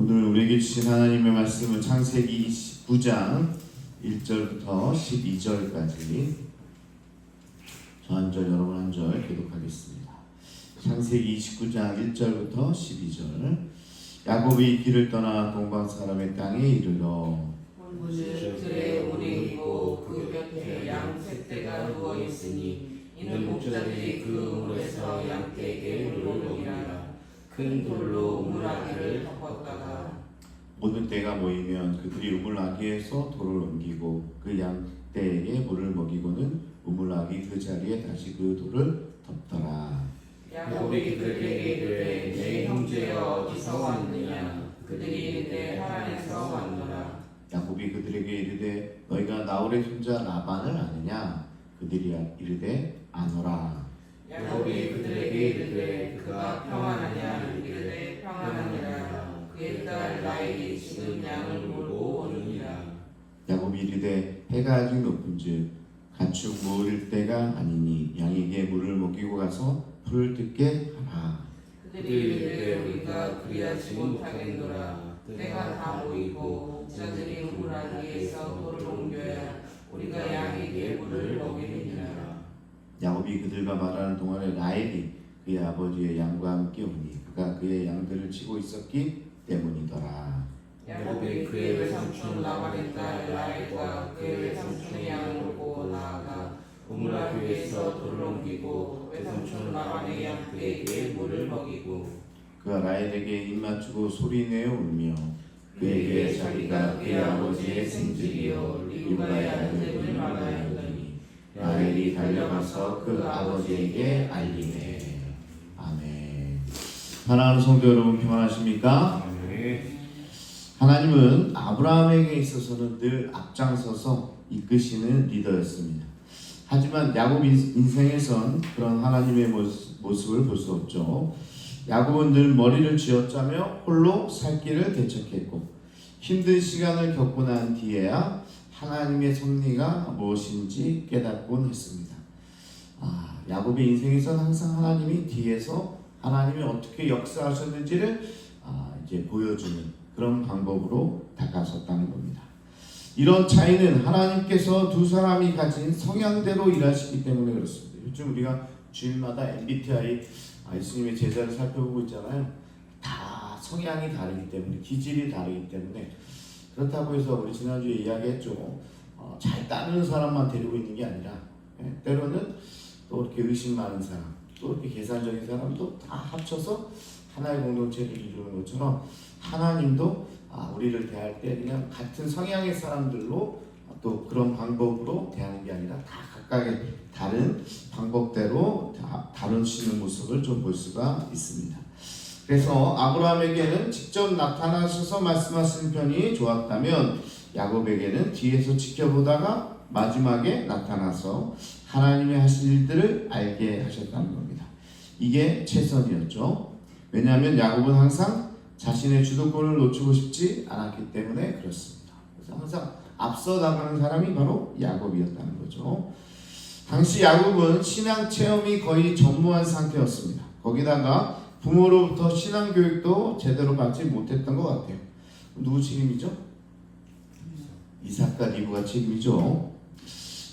오늘 우리에게 주신 하나님의 말씀은 창세기 29장 1절부터 12절까지. 저 한 절 여러분 한 절 기독하겠습니다. 창세기 29장 1절부터 12절. 야곱이 길을 떠나 동방 사람의 땅에 이르러 문을 들에 오래 있고 그 곁에 양 셋대가 누워 있으니 이는 목자들이 그 우물에서 양떼에게 물을 먹이라 큰 돌로 우물아기를 덮었다가 모든 때가 모이면 그들이 우물아기에서 돌을 옮기고 그 양 떼에게 물을 먹이고는 우물아기 그 자리에 다시 그 돌을 덮더라. 야곱이 그들에게 이르되 내 형제여 어디서 왔느냐? 그들이 이르되 하란에서 왔노라. 야곱이 그들에게 이르되 너희가 나홀의 손자 라반을 아느냐? 그들이 이르되 아노라 야곱이 그들에게 이르되 그가 평안하냐? 이르되 평안하니라. 그의 딸 라헬이 지금 양을 물고 오느니라. 야곱이 이르되 해가 아직 높은즉 가축 모을 때가 아니니 양에게 물을 먹이고 가서 풀을 뜯게 하라. 그들이 이르되 우리가 그리하지 못하겠노라. 때가 다 모이고 저들이 우물아기에서 돌을 옮겨야 우리가 양에게 물을 먹이느니라 야곱이 그들과 말하는 동안에 라헬이 그의 아버지의 양과 함께 오니 그가 그의 양들을 치고 있었기 때문이더라. 야곱이 그의 외삼촌 라반의 딸 라헬과 그의 외삼촌의 양을 놓고 나아가 우물아기에서 돌을 옮기고 외삼촌 라반의 양떼에게 물을 먹이고 그가 라헬에게 입 맞추고 소리내어 울며 그에게 자기가 그의 아버지의 생질이요 리브가의 아들을 말하였더니 라헬이 달려가서 그 아버지에게 알리네 아멘 하나님 성도 여러분 평안하십니까? 하나님은 아브라함에게 있어서는 늘 앞장서서 이끄시는 리더였습니다. 하지만 야곱 인- 인생에선 그런 하나님의 모습, 모습을 볼 수 없죠. 야곱은 늘 머리를 쥐어짜며 홀로 살 길을 개척했고 힘든 시간을 겪고 난 뒤에야 하나님의 섭리가 무엇인지 깨닫곤 했습니다. 아, 야곱의 인생에선 항상 하나님이 뒤에서 하나님이 어떻게 역사하셨는지를 아, 이제 보여주는 그런 방법으로 다가섰다는 겁니다. 이런 차이는 하나님께서 두 사람이 가진 성향대로 일하시기 때문에 그렇습니다. 요즘 우리가 주일마다 MBTI 아, 예수님의 제자를 살펴보고 있잖아요. 다 성향이 다르기 때문에 기질이 다르기 때문에 그렇다고 해서 우리 지난주에 이야기했죠. 어, 잘 따르는 사람만 데리고 있는 게 아니라 예, 때로는 또 이렇게 의심 많은 사람, 또 이렇게 계산적인 사람도 다 합쳐서 하나의 공동체를 이루는 것처럼 하나님도 아, 우리를 대할 때 그냥 같은 성향의 사람들로 또 그런 방법으로 대하는 게 아니라 다 각각의 다른 방법대로 다, 다루시는 모습을 좀 볼 수가 있습니다. 그래서 아브라함에게는 직접 나타나셔서 말씀하시는 편이 좋았다면 야곱에게는 뒤에서 지켜보다가 마지막에 나타나서 하나님의 하실 일들을 알게 하셨다는 겁니다. 이게 최선이었죠. 왜냐하면 야곱은 항상 자신의 주도권을 놓치고 싶지 않았기 때문에 그렇습니다. 그래서 항상 앞서 나가는 사람이 바로 야곱이었다는 거죠. 당시 야곱은 신앙 체험이 거의 전무한 상태였습니다. 거기다가 부모로부터 신앙 교육도 제대로 받지 못했던 것 같아요. 누구 책임이죠? 이삭과 리브가 책임이죠.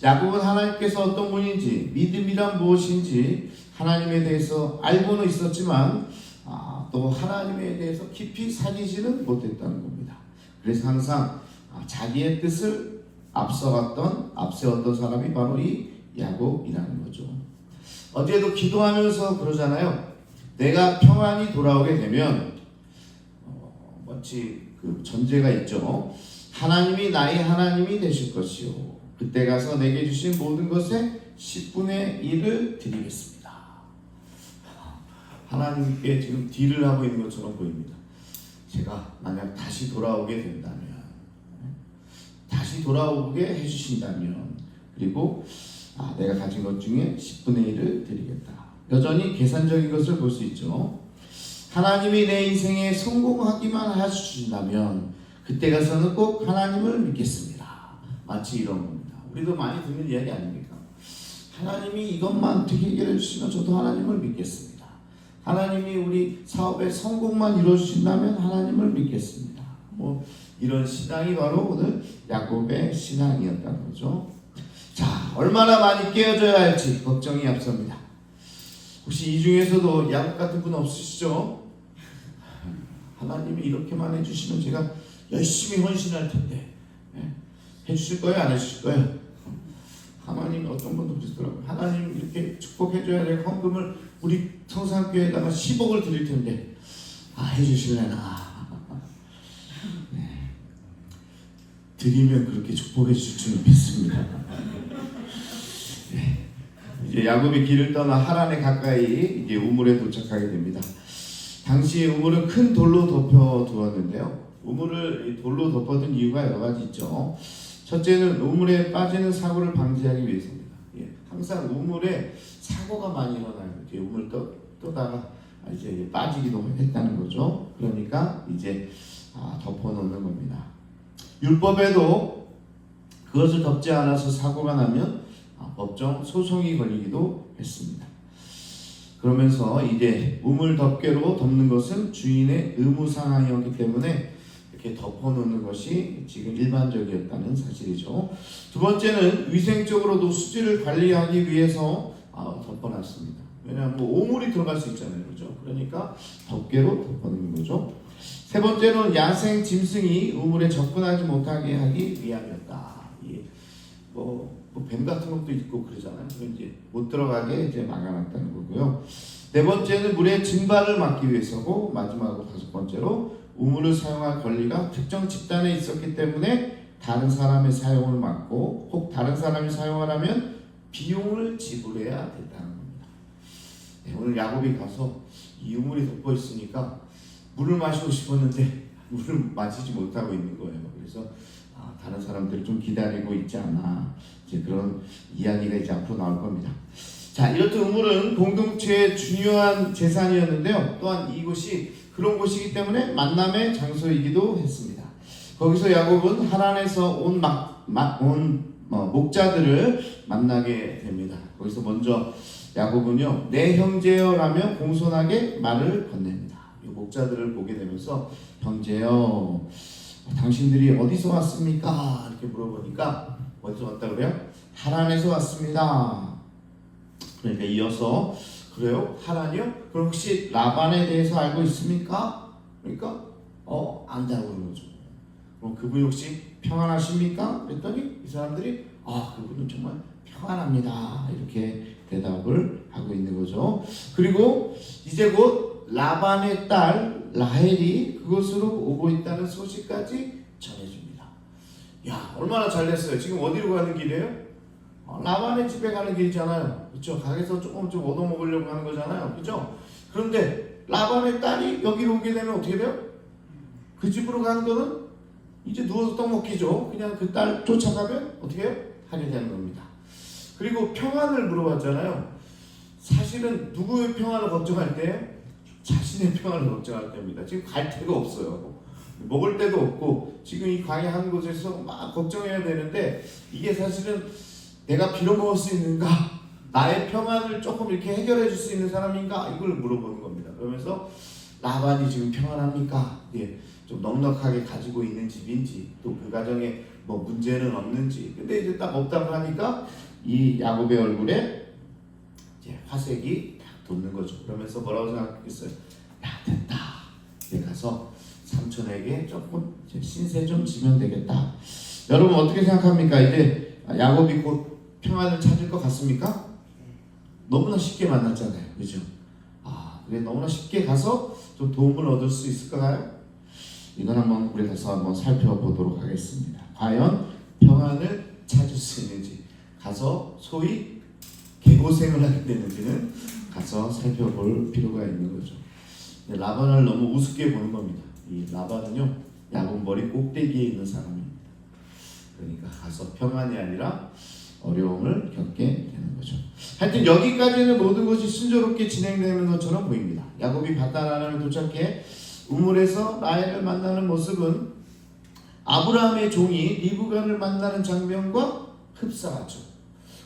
야곱은 하나님께서 어떤 분인지 믿음이란 무엇인지 하나님에 대해서 알고는 있었지만 아, 또 하나님에 대해서 깊이 사귀지는 못했다는 겁니다. 그래서 항상 아, 자기의 뜻을 앞서갔던 앞세웠던 사람이 바로 이 야곱이라는 거죠. 어제도 기도하면서 그러잖아요. 내가 평안히 돌아오게 되면 어, 마치 그 전제가 있죠. 하나님이 나의 하나님이 되실 것이요. 그때 가서 내게 주신 모든 것의 10분의 1을 드리겠습니다. 하나님께 지금 딜을 하고 있는 것처럼 보입니다. 제가 만약 다시 돌아오게 된다면, 다시 돌아오게 해주신다면, 그리고 아, 내가 가진 것 중에 10분의 1을 드리겠다. 여전히 계산적인 것을 볼 수 있죠. 하나님이 내 인생에 성공하기만 해주신다면, 그때 가서는 꼭 하나님을 믿겠습니다. 마치 이런 겁니다. 우리도 많이 듣는 이야기 아닙니까? 하나님이 이것만 해결해 주시면 저도 하나님을 믿겠습니다. 하나님이 우리 사업의 성공만 이루어 주신다면 하나님을 믿겠습니다. 뭐 이런 신앙이 바로 오늘 야곱의 신앙이었다는 거죠. 자, 얼마나 많이 깨어져야 할지 걱정이 앞섭니다. 혹시 이 중에서도 야곱 같은 분 없으시죠? 하나님이 이렇게만 해주시면 제가 열심히 헌신할 텐데 예? 해주실 거예요? 안 해주실 거예요? 하나님 어떤 분도 그러시더라고요. 하나님 이렇게 축복해줘야 될 헌금을 우리 성산교회에다가 10억을 드릴 텐데 아 해주실래나 네. 드리면 그렇게 축복해 주실 줄 믿습니다. 야곱이 길을 떠나 하란에 가까이 이제 우물에 도착하게 됩니다. 당시 우물은 큰 돌로 덮여 두었는데요. 우물을 이 돌로 덮어둔 이유가 여러 가지 있죠. 첫째는 우물에 빠지는 사고를 방지하기 위해서입니다. 예, 항상 우물에 사고가 많이 일어나요. 이제 우물 떠, 떠다가 이제 빠지기도 했다는 거죠. 그러니까 이제 아, 덮어놓는 겁니다. 율법에도 그것을 덮지 않아서 사고가 나면 아, 법정 소송이 걸리기도 했습니다. 그러면서 이제 우물 덮개로 덮는 것은 주인의 의무 상황이었기 때문에 이렇게 덮어놓는 것이 지금 일반적이었다는 사실이죠. 두 번째는 위생적으로도 수질을 관리하기 위해서 아, 덮어놨습니다. 왜냐하면 뭐 오물이 들어갈 수 있잖아요, 그렇죠? 그러니까 덮개로 덮어놓는 거죠. 세 번째는 야생 짐승이 우물에 접근하지 못하게 하기 위함이었다. 예. 뭐, 뭐 뱀 같은 것도 있고 그러잖아요. 그건 이제 못 들어가게 이제 막아놨다는 거고요. 네 번째는 물의 증발을 막기 위해서고 마지막으로 다섯 번째로 우물을 사용할 권리가 특정 집단에 있었기 때문에 다른 사람의 사용을 막고 혹 다른 사람이 사용하려면 비용을 지불해야 됐다는 겁니다. 네, 오늘 야곱이 가서 이 우물이 덮어 있으니까 물을 마시고 싶었는데 물을 마시지 못하고 있는 거예요. 그래서 아, 다른 사람들 좀 기다리고 있지 않아 이제 그런 이야기가 이제 앞으로 나올 겁니다. 자, 이렇듯 우물은 공동체의 중요한 재산이었는데요. 또한 이곳이 그런 곳이기 때문에 만남의 장소이기도 했습니다. 거기서 야곱은 하란에서 온, 막, 막, 온 어, 목자들을 만나게 됩니다. 거기서 먼저 야곱은요, 내 형제여라며 공손하게 말을 건넵니다. 이 목자들을 보게 되면서 형제여, 당신들이 어디서 왔습니까? 이렇게 물어보니까 어디서 왔다 그래요? 하란에서 왔습니다. 그러니까 이어서 그래요? 하란이요? 그럼 혹시 라반에 대해서 알고 있습니까? 그러니까 어 안다고 그러는 거죠. 그럼 그분이 혹시 평안하십니까? 그랬더니 이 사람들이 아 그분은 정말 평안합니다. 이렇게 대답을 하고 있는 거죠. 그리고 이제 곧 라반의 딸 라헬이 그곳으로 오고 있다는 소식까지 전해줍니다. 야 얼마나 잘 됐어요. 지금 어디로 가는 길이에요? 어, 라반의 집에 가는 길이잖아요. 그렇죠? 가게에서 조금 좀 얻어 먹으려고 하는 거잖아요. 그렇죠? 그런데 라반의 딸이 여기로 오게 되면 어떻게 돼요? 그 집으로 가는 거는 이제 누워서 떡 먹기죠. 그냥 그 딸 쫓아가면 어떻게 해요? 하게 되는 겁니다. 그리고 평안을 물어봤잖아요. 사실은 누구의 평안을 걱정할 때자 신의 평안을 걱정할 때입니다. 지금 갈 데가 없어요. 먹을 데도 없고 지금 이 광야 한 곳에서 막 걱정해야 되는데 이게 사실은 내가 빌어먹을 수 있는가? 나의 평안을 조금 이렇게 해결해 줄 수 있는 사람인가? 이걸 물어보는 겁니다. 그러면서 라반이 지금 평안합니까? 예, 좀 넉넉하게 가지고 있는 집인지 또 그 가정에 뭐 문제는 없는지 근데 이제 딱 없다고 하니까 이 야곱의 얼굴에 이제 화색이 딱 돋는 거죠. 그러면서 뭐라고 생각했어요? 가서 삼촌에게 조금 신세 좀 지면 되겠다. 여러분 어떻게 생각합니까? 이제 야곱이 곧 평안을 찾을 것 같습니까? 너무나 쉽게 만났잖아요. 그죠? 아, 그래 너무나 쉽게 가서 좀 도움을 얻을 수 있을까요? 이건 한번 우리 가서 한번 살펴보도록 하겠습니다. 과연 평안을 찾을 수 있는지 가서 소위 개고생을 하게 되는지는 가서 살펴볼 필요가 있는 거죠. 라반을 너무 우습게 보는 겁니다. 이 라반은요 야곱 머리 꼭대기에 있는 사람입니다. 그러니까 가서 평안이 아니라 어려움을 겪게 되는 거죠. 하여튼 여기까지는 모든 것이 순조롭게 진행되는 것처럼 보입니다. 야곱이 바다나라를 도착해 우물에서 라헬을 만나는 모습은 아브라함의 종이 리브가를 만나는 장면과 흡사하죠.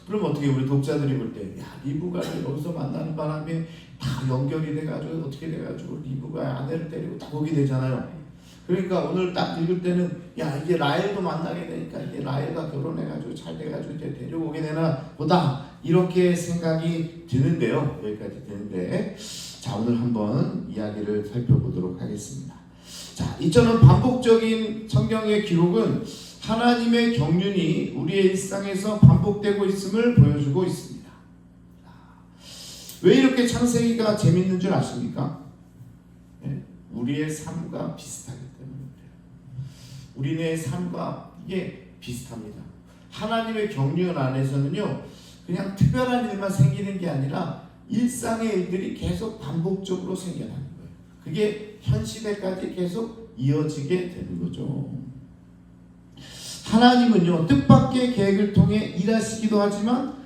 그럼 어떻게 우리 독자들이 볼 때, 야 리브가를 여기서 만나는 바람에 다 연결이 돼가지고 어떻게 돼가지고 리브가 아내를 때리고 다 거기 되잖아요. 그러니까 오늘 딱 읽을 때는 야 이게 라헬도 만나게 되니까 이게 라헬과 결혼해가지고 잘 돼가지고 이제 데려오게 되나 보다 이렇게 생각이 드는데요. 여기까지 드는데 자 오늘 한번 이야기를 살펴보도록 하겠습니다. 자 이처럼 반복적인 성경의 기록은 하나님의 경륜이 우리의 일상에서 반복되고 있음을 보여주고 있습니다. 왜 이렇게 창세기가 재밌는 줄 아십니까? 예? 우리의 삶과 비슷하기 때문에 그래요. 우리네 삶과 이게 비슷합니다. 하나님의 경륜 안에서는요, 그냥 특별한 일만 생기는 게 아니라 일상의 일들이 계속 반복적으로 생겨나는 거예요. 그게 현 시대까지 계속 이어지게 되는 거죠. 하나님은요, 뜻밖의 계획을 통해 일하시기도 하지만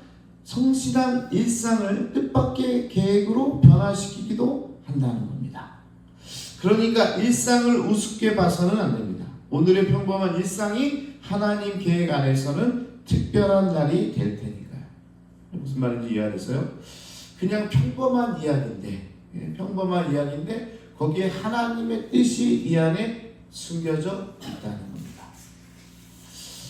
성실한 일상을 뜻밖의 계획으로 변화시키기도 한다는 겁니다. 그러니까 일상을 우습게 봐서는 안 됩니다. 오늘의 평범한 일상이 하나님 계획 안에서는 특별한 날이 될 테니까요. 무슨 말인지 이해하셨어요? 그냥 평범한 이야기인데, 예, 평범한 이야기인데 거기에 하나님의 뜻이 이 안에 숨겨져 있다는 겁니다.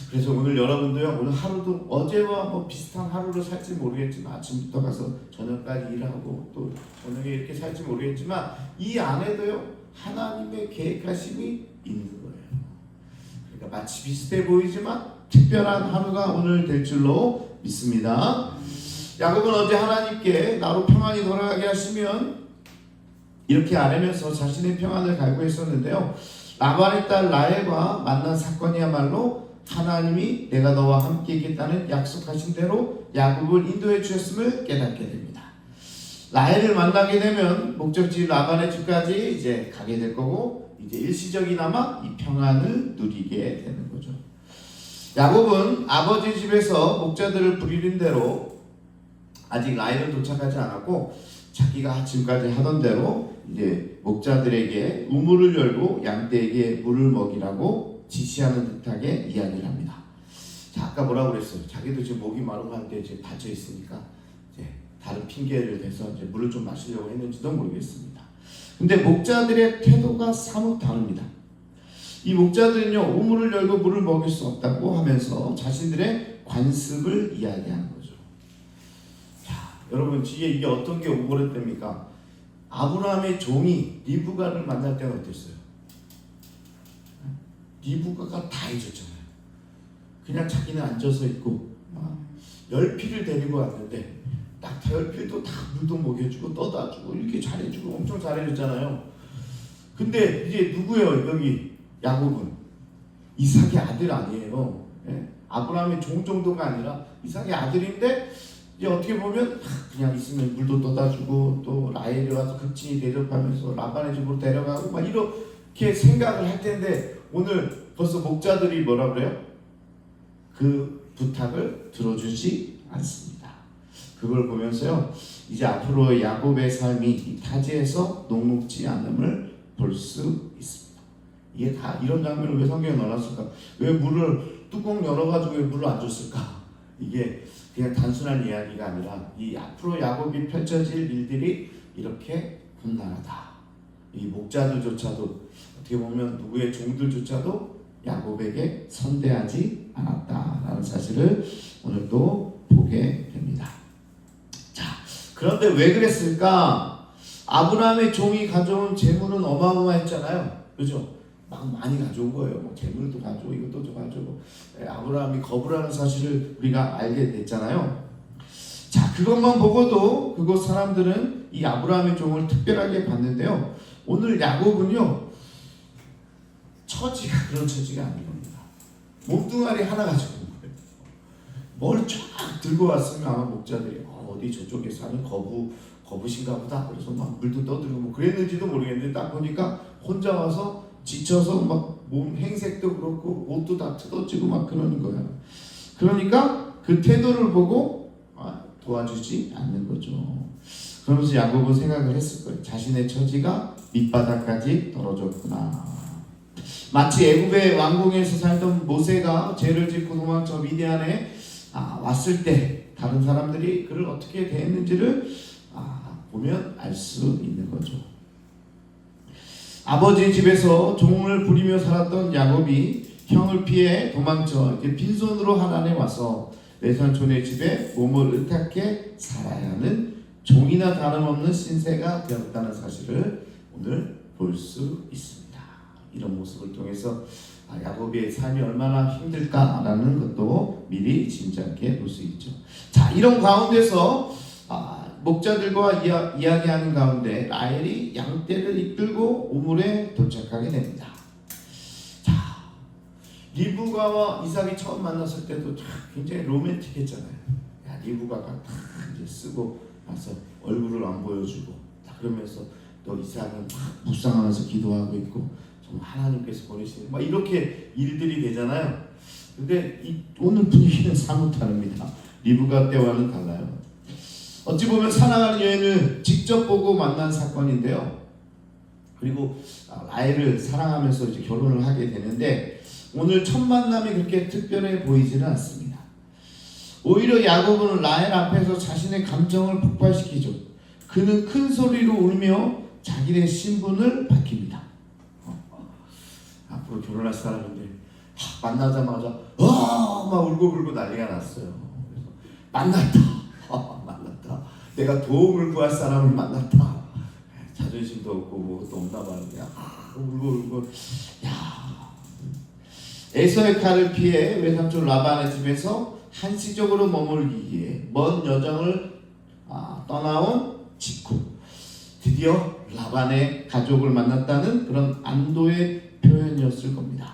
그래서 오늘 여러분도요, 오늘 하루도 어제와 뭐 비슷한 하루를 살지 모르겠지만 아침부터 가서 저녁까지 일하고 또 저녁에 이렇게 살지 모르겠지만 이 안에도요, 하나님의 계획하심이 있는 거예요. 그러니까 마치 비슷해 보이지만 특별한 하루가 오늘 될 줄로 믿습니다. 야곱은 어제 하나님께 나로 평안히 돌아가게 하시면 이렇게 아뢰면서 자신의 평안을 갈구했었는데요. 라반의 딸 라헬과 만난 사건이야말로 하나님이 내가 너와 함께 있겠다는 약속하신 대로 야곱을 인도해 주셨음을 깨닫게 됩니다. 라헬을 만나게 되면 목적지 라반의 집까지 이제 가게 될 거고 이제 일시적이나마 이 평안을 누리게 되는 거죠. 야곱은 아버지 집에서 목자들을 부리는 대로 아직 라헬은 도착하지 않았고 자기가 지금까지 하던 대로 이제 목자들에게 우물을 열고 양떼에게 물을 먹이라고 지시하는 듯하게 이야기를 합니다. 자, 아까 뭐라고 그랬어요? 자기도 지금 목이 마르고 한데 이제 다쳐 있으니까 이제 다른 핑계를 대서 이제 물을 좀 마시려고 했는지도 모르겠습니다. 근데 목자들의 태도가 사뭇 다릅니다. 이 목자들은요 우물을 열고 물을 먹일 수 없다고 하면서 자신들의 관습을 이야기하는 거죠. 자, 여러분 이게 이게 어떤 게 오버랩됩니까? 아브라함의 종이 리브가를 만날 때는 어땠어요? 리브가가 다 해줬잖아요. 그냥 자기는 앉아서 있고 막 열피를 데리고 왔는데 딱 열피도 다 물도 먹여주고 떠다 주고 이렇게 잘해주고 엄청 잘해줬잖아요. 근데 이제 누구예요 여기 야곱은 이삭의 아들 아니에요. 예? 아브라함의 종 정도가 아니라 이삭의 아들인데 이제 어떻게 보면 그냥 있으면 물도 떠다 주고 또 라헬이 와서 극진히 대접하면서 라반의 집으로 데려가고 막 이렇게 생각을 할 텐데 오늘 벌써 목자들이 뭐라 그래요? 그 부탁을 들어주지 않습니다. 그걸 보면서요, 이제 앞으로 야곱의 삶이 이 타지에서 녹록지 않음을 볼 수 있습니다. 이게 다 이런 장면을 왜 성경에 넣어놨을까? 왜 물을 뚜껑 열어가지고 왜 물을 안 줬을까? 이게 그냥 단순한 이야기가 아니라 이 앞으로 야곱이 펼쳐질 일들이 이렇게 험난하다. 이 목자들조차도 어떻게 보면 누구의 종들조차도 야곱에게 선대하지 않았다라는 사실을 오늘 또 보게 됩니다. 자, 그런데 왜 그랬을까? 아브라함의 종이 가져온 재물은 어마어마했잖아요. 그죠? 막 많이 가져온 거예요. 뭐 재물도 가져오고 이것도 가져오고 예, 아브라함이 거부라는 사실을 우리가 알게 됐잖아요. 자, 그것만 보고도 그곳 사람들은 이 아브라함의 종을 특별하게 봤는데요. 오늘 야곱은요. 처지가 그런 처지가 아닌 겁니다. 몸뚱아리 하나 가지고 온 거예요. 뭘 쫙 들고 왔으면 아마 목자들이 어, 디 저쪽에 사는 거부 거부신가 보다. 그래서 막 물도 떠들고 뭐 그랬는지도 모르겠는데 딱 보니까 혼자 와서 지쳐서 막 몸 행색도 그렇고 옷도 다 뜯어지고 막 그러는 거야. 그러니까 그 태도를 보고 아, 도와주지 않는 거죠. 그러면서 야곱은 생각을 했을 거예요. 자신의 처지가 밑바닥까지 떨어졌구나. 마치 애굽의 왕궁에서 살던 모세가 죄를 짓고 도망쳐 미디안에 아, 왔을 때 다른 사람들이 그를 어떻게 대했는지를 아, 보면 알 수 있는 거죠. 아버지 집에서 종을 부리며 살았던 야곱이 형을 피해 도망쳐 이제 빈손으로 하나님에 와서 내산촌의 집에 몸을 의탁해 살아야 하는 종이나 다름없는 신세가 되었다는 사실을 오늘 볼 수 있습니다. 이런 모습을 통해서 아, 야곱의 삶이 얼마나 힘들까라는 것도 미리 짐작해 볼 수 있죠. 자, 이런 가운데서 아, 목자들과 이야, 이야 기하는 가운데 라헬이 양떼를 이끌고 우물에 도착하게 됩니다. 자, 리브가와 이삭이 처음 만났을 때도 참 굉장히 로맨틱했잖아요. 야, 리브가가 다 이제 쓰고 나서 얼굴을 안 보여주고 딱 그러면서 또 이삭은 막 묵상하면서 기도하고 있고 하나님께서 보내시는 막 이렇게 일들이 되잖아요. 근데 이, 오늘 분위기는 사뭇 다릅니다. 리브가 때와는 달라요. 어찌 보면 사랑하는 여인을 직접 보고 만난 사건인데요. 그리고 아, 라헬을 사랑하면서 이제 결혼을 하게 되는데 오늘 첫 만남이 그렇게 특별해 보이지는 않습니다. 오히려 야곱은 라헬 앞에서 자신의 감정을 폭발시키죠. 그는 큰 소리로 울며 자기의 신분을 밝힙니다. 어, 앞으로 결혼할 사람인데 하, 만나자마자 어막 울고불고 난리가 났어요. 그래서 만났다, 어, 만났다. 내가 도움을 구할 사람을 만났다. 자존심도 없고 뭐도 없나 봐는데 아, 울고 울고 야 에서의 칼을 피해 외삼촌 라반의 집에서 한시적으로 머물기 위해 먼 여정을 아, 떠나온 직후 드디어 라반의 가족을 만났다는 그런 안도의 표현이었을 겁니다.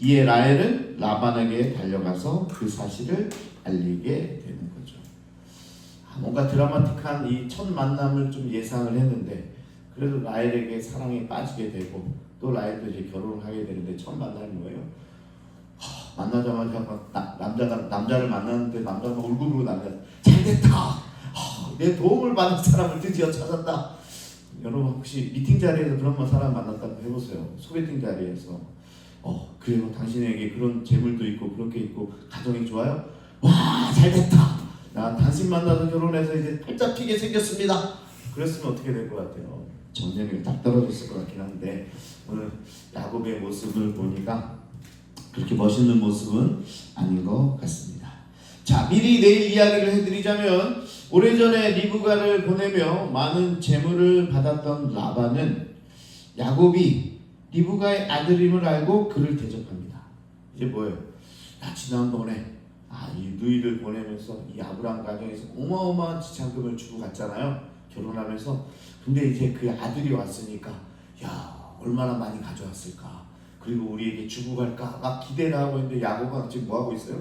이에 라헬은 라반에게 달려가서 그 사실을 알리게 되는 거죠. 아, 뭔가 드라마틱한 이 첫 만남을 좀 예상을 했는데 그래도 라헬에게 사랑에 빠지게 되고 또 라헬도 이제 결혼을 하게 되는데 첫 만남이 뭐예요? 하, 만나자마자 막 나- 남자가 남자를 만났는데 남자가 막 울고불고 난리야. 잘됐다. 하, 내 도움을 받는 사람을 드디어 찾았다. 여러분 혹시 미팅 자리에서 그런 사람 만났다고 해보세요. 소개팅 자리에서. 어 그래요. 당신에게 그런 재물도 있고 그렇게 있고 가정이 좋아요. 와 잘됐다. 나 당신 만나서 결혼해서 이제 팔자 피게 생겼습니다. 그랬으면 어떻게 될 것 같아요? 정념이 딱 떨어졌을 것 같긴 한데 오늘 야곱의 모습을 보니까 그렇게 멋있는 모습은 아닌 것 같습니다. 자 미리 내일 이야기를 해드리자면 오래전에 리브가를 보내며 많은 재물을 받았던 라반은 야곱이 리브가의 아들임을 알고 그를 대접합니다. 이제 뭐예요? 나 지난번에 아, 이 누이를 보내면서 이 아브라함 가정에서 어마어마한 지참금을 주고 갔잖아요. 결혼하면서. 근데 이제 그 아들이 왔으니까 야 얼마나 많이 가져왔을까. 그리고 우리에게 주고 갈까 막 기대를 하고 있는데 야곱은 지금 뭐 하고 있어요?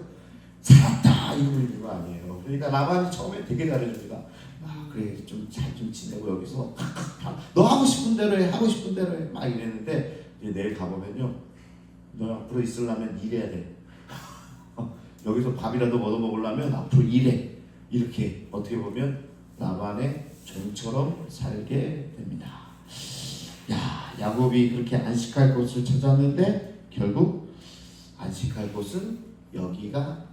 살았다 이러고 있는 거 아니에요. 그러니까 라반이 처음에 되게 잘해줍니다. 아 그래 좀잘좀 지내고 여기서 너 하고 싶은 대로 해 하고 싶은 대로 해 막 이랬는데 이제 내일 가보면요 너 앞으로 있으려면 일해야 돼. 여기서 밥이라도 얻어 먹으려면 앞으로 일해. 이렇게 어떻게 보면 라반의 종처럼 살게 됩니다. 야 야곱이 그렇게 안식할 곳을 찾았는데 결국 안식할 곳은 여기가.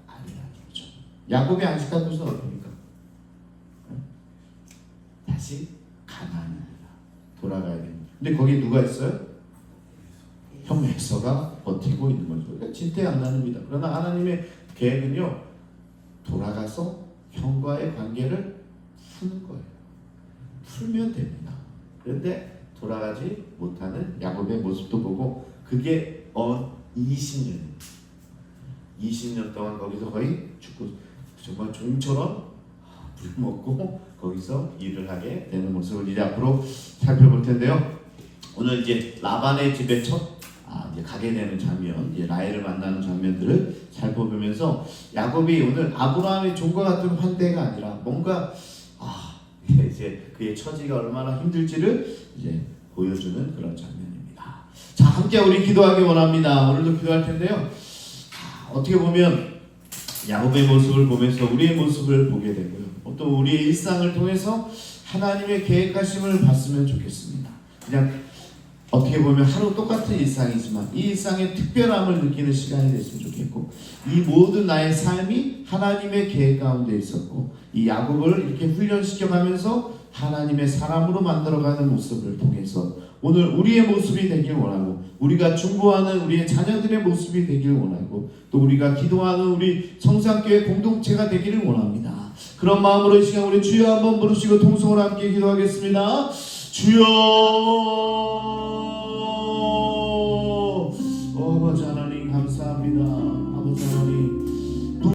야곱이 안식할 곳은 어디입니까? 응? 다시 가나안이라 돌아가야 됩니다. 근데 거기 누가 있어요? 형 에서가 버티고 있는 거죠. 그러니까 진퇴양난입니다. 그러나 하나님의 계획은요 돌아가서 형과의 관계를 푸는 거예요. 풀면 됩니다. 그런데 돌아가지 못하는 야곱의 모습도 보고 그게 어 20년 20년 동안 거기서 거의 죽고 정말 종처럼 물 먹고 거기서 일을 하게 되는 모습을 이제 앞으로 살펴볼 텐데요. 오늘 이제 라반의 집에 첫 아, 이제 가게 되는 장면, 이제 라헬을 만나는 장면들을 살펴보면서 야곱이 오늘 아브라함의 종과 같은 환대가 아니라 뭔가 아 이제 그의 처지가 얼마나 힘들지를 이제 보여주는 그런 장면입니다. 자, 함께 우리 기도하기 원합니다. 오늘도 기도할 텐데요. 아, 어떻게 보면 야곱의 모습을 보면서 우리의 모습을 보게 되고요. 또 우리의 일상을 통해서 하나님의 계획하심을 봤으면 좋겠습니다. 그냥 어떻게 보면 하루 똑같은 일상이지만 이 일상의 특별함을 느끼는 시간이 됐으면 좋겠고 이 모든 나의 삶이 하나님의 계획 가운데 있었고 이 야곱을 이렇게 훈련시켜 가면서 하나님의 사람으로 만들어가는 모습을 통해서 오늘 우리의 모습이 되길 원하고 우리가 중보하는 우리의 자녀들의 모습이 되길 원하고 또 우리가 기도하는 우리 성상교회 공동체가 되기를 원합니다. 그런 마음으로 이 시간 우리 주여 한번 부르시고 통성으로 함께 기도하겠습니다. 주여